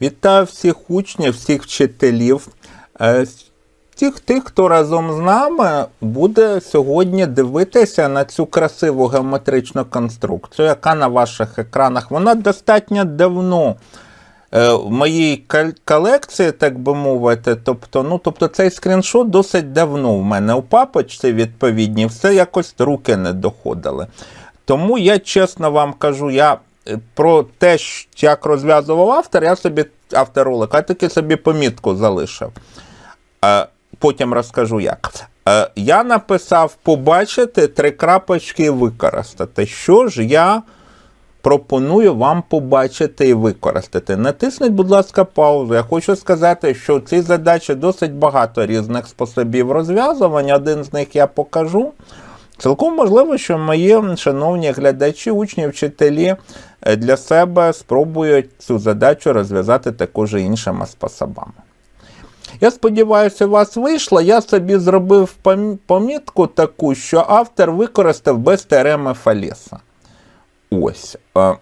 Вітаю всіх учнів, всіх вчителів. Е, Тих, тих, хто разом з нами буде сьогодні дивитися на цю красиву геометричну конструкцію, яка на ваших екранах. Вона достатньо давно е, в моїй колекції, так би мовити. Тобто, ну, тобто цей скріншот досить давно в мене у папочці відповідній, все якось руки не доходили. Тому я чесно вам кажу, я про те, як розв'язував автор, я собі автор ролика, я таки собі помітку залишив. Е, Потім розкажу як. Е, Я написав побачити три крапочки і використати. Що ж я пропоную вам побачити і використати. Натисніть, будь ласка, паузу. Я хочу сказати, що в цій задачі досить багато різних способів розв'язування. Один з них я покажу. Цілком можливо, що мої шановні глядачі, учні, вчителі е, для себе спробують цю задачу розв'язати також іншими способами. Я сподіваюся, у вас вийшло. Я собі зробив помітку таку, що автор використав без теореми Фалеса. Ось. Е,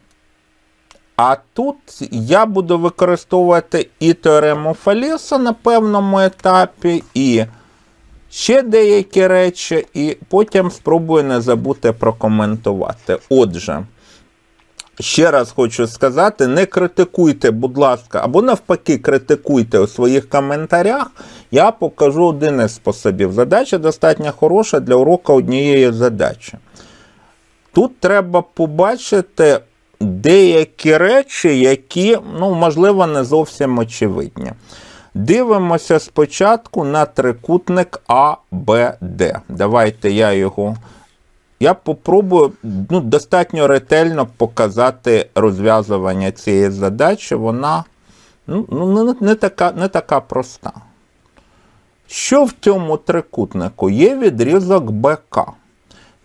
А тут я буду використовувати і теорему Фалеса на певному етапі, і ще деякі речі, і потім спробую не забути прокоментувати. Отже. Ще раз хочу сказати: не критикуйте, будь ласка, або навпаки, критикуйте у своїх коментарях. Я покажу один із способів. Задача достатньо хороша для уроку однієї задачі. Тут треба побачити деякі речі, які, ну, можливо, не зовсім очевидні. Дивимося спочатку на трикутник АБД. Давайте я його я попробую ну, достатньо ретельно показати розв'язування цієї задачі. Вона ну, ну, не, не, така, не така проста. Що в цьому трикутнику? Є відрізок БК.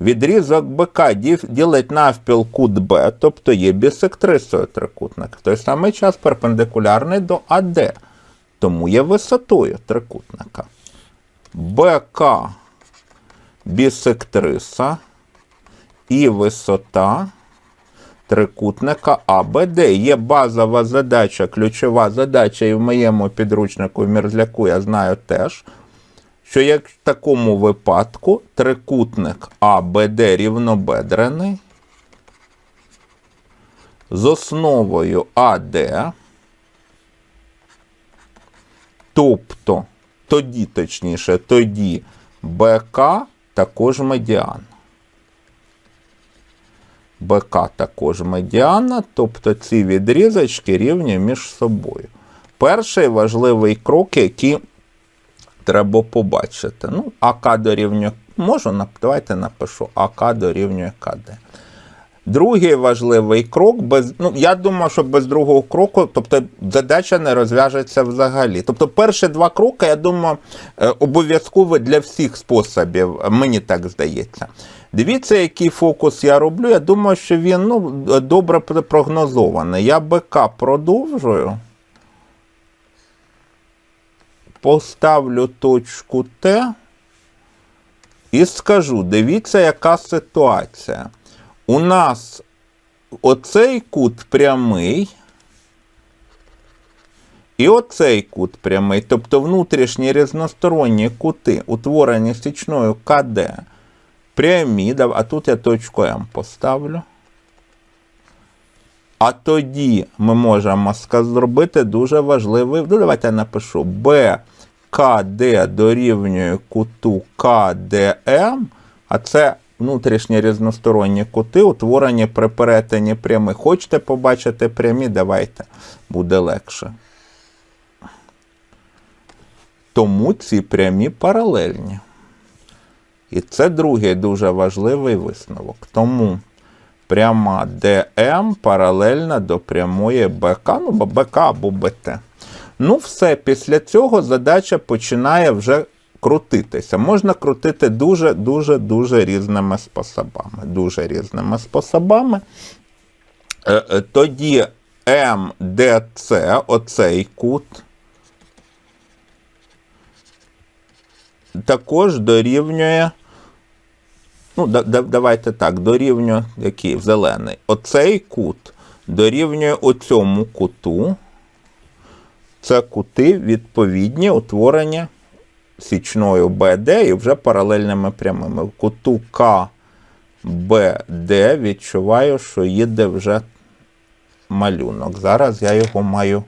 Відрізок БК ділить навпіл кут Б, тобто є бісектрисою трикутник. В той самий час перпендикулярний до АД, тому є висотою трикутника. БК бісектриса і висота трикутника АБД. Є базова задача, ключова задача, і в моєму підручнику в Мерзляку я знаю теж, що як в такому випадку трикутник АБД рівнобедрений з основою АД, тобто тоді, точніше, тоді БК також медіан. БК також медіана, тобто ці відрізочки рівні між собою. Перший важливий крок, який треба побачити. Ну, АК дорівнює. Можу, давайте напишу АК дорівнює КД. Другий важливий крок, без, ну, я думаю, що без другого кроку, тобто задача не розв'яжеться взагалі. Тобто перші два кроки, я думаю, е, обов'язкові для всіх способів, мені так здається. Дивіться, який фокус я роблю. Я думаю, що він ну, добре прогнозований. Я БК продовжую. Поставлю точку Т і скажу: дивіться, яка ситуація. У нас оцей кут прямий. І оцей кут прямий, тобто внутрішні різносторонні кути, утворені січною КД, прямі, а тут я точку М поставлю. А тоді ми можемо зробити дуже важливий. Ну, давайте я напишу БКД дорівнює куту КДМ, а це внутрішні різносторонні кути, утворені при перетині прямих. Хочете побачити прямі? Давайте, буде легше. Тому ці прямі паралельні. І це другий дуже важливий висновок. Тому пряма ДМ паралельна до прямої БК, ну, БК або БТ. Ну, все, після цього задача починає вже крутитися. Можна крутити дуже-дуже дуже різними способами. Дуже різними способами. Е, е, Тоді МДЦ, оцей кут, також дорівнює. Ну, да, давайте так, дорівнює який зелений. Оцей кут дорівнює оцьому куту. Це кути відповідні утворення січною БД і вже паралельними прямими. В куту КБД відчуваю, що їде вже малюнок. Зараз я його маю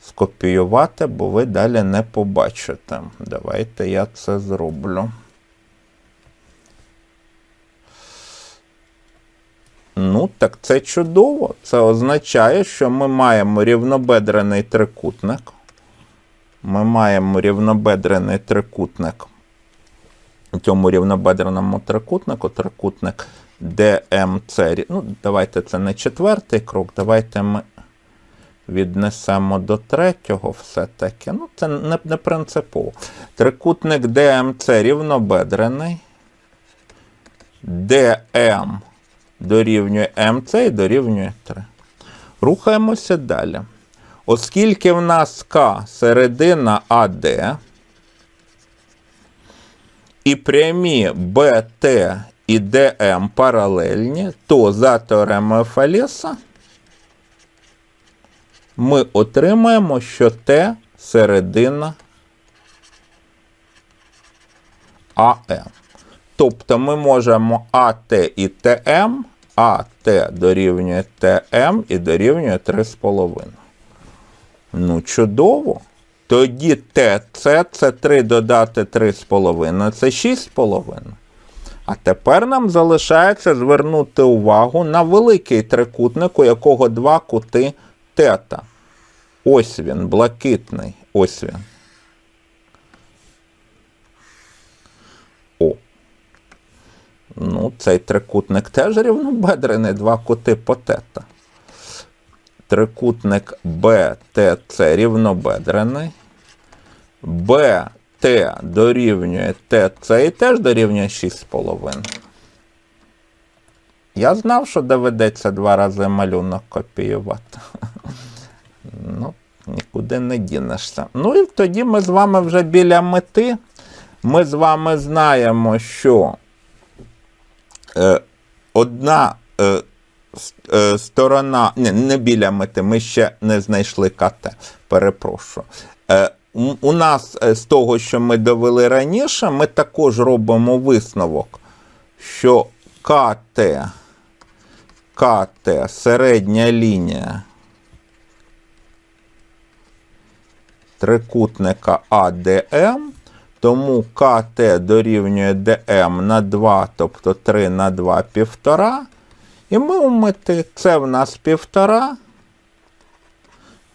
скопіювати, бо ви далі не побачите. Давайте я це зроблю. Ну, так це чудово. Це означає, що ми маємо рівнобедрений трикутник. Ми маємо рівнобедрений трикутник. У цьому рівнобедреному трикутнику трикутник DMC. Ну, давайте це не четвертий крок, давайте ми віднесемо до третього все-таки. Ну, це не, не принципово. Трикутник DMC рівнобедрений. DM дорівнює МЦ і дорівнює 3. Рухаємося далі. Оскільки в нас К середина АД і прямі БТ і ДМ паралельні, то за теоремою Фалеса ми отримаємо, що Т середина АМ. Тобто ми можемо АТ і ТМ, АТ дорівнює ТМ і дорівнює 3,5. Ну, чудово. Тоді ТЦ це 3 додати 3,5, це 6,5. А тепер нам залишається звернути увагу на великий трикутник, у якого два кути тета. Ось він, блакитний. Ось він. О. Ну, цей трикутник теж рівнобедрений, два кути по тета. Трикутник БТЦ рівнобедрений. БТ дорівнює ТЦ і теж дорівнює 6,5. Я знав, що доведеться два рази малюнок копіювати. Ну, нікуди не дінешся. Ну і тоді ми з вами вже біля мети. Ми з вами знаємо, що е, одна е, сторона, не, не біля мети, ми ще не знайшли КТ, перепрошую. Е, у нас е, з того, що ми довели раніше, ми також робимо висновок, що КТ, КТ, середня лінія трикутника АДМ, тому КТ дорівнює ДМ на 2, тобто 3 на 2 півтора. І ми у мети це в нас півтора,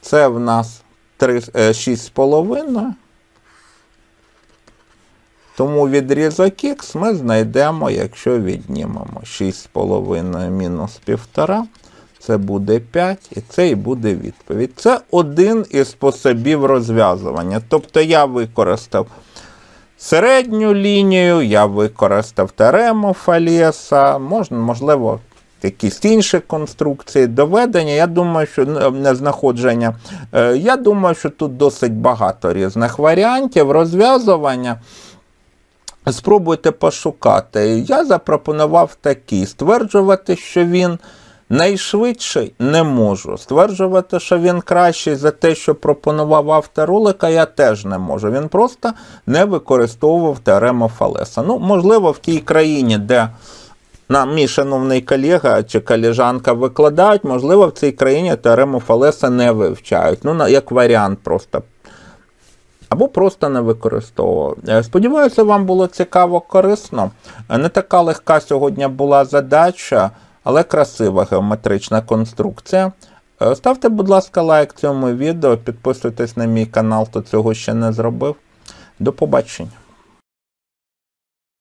це в нас 3, е, 6,5. Тому відрізок Х ми знайдемо, якщо віднімемо 6,5 мінус 1,5, це буде 5, і це і буде відповідь. Це один із способів розв'язування. Тобто я використав середню лінію, я використав теорему Фалеса, можна, можливо, якісь інші конструкції, доведення. Я думаю, що ну, не знаходження. Е, Я думаю, що тут досить багато різних варіантів розв'язування. Спробуйте пошукати. Я запропонував такий: стверджувати, що він найшвидший не можу. Стверджувати, що він кращий за те, що пропонував автор ролика, я теж не можу. Він просто не використовував теорему Фалеса. Ну, можливо, в тій країні, де нам мій шановний колега чи колежанка викладають, можливо, в цій країні теорему Фалеса не вивчають. Ну, як варіант просто або просто не використовував. Е, Сподіваюся, вам було цікаво, корисно. Е, Не така легка сьогодні була задача, але красива геометрична конструкція. Е, Ставте, будь ласка, лайк цьому відео, підписуйтесь на мій канал, хто цього ще не зробив. До побачення.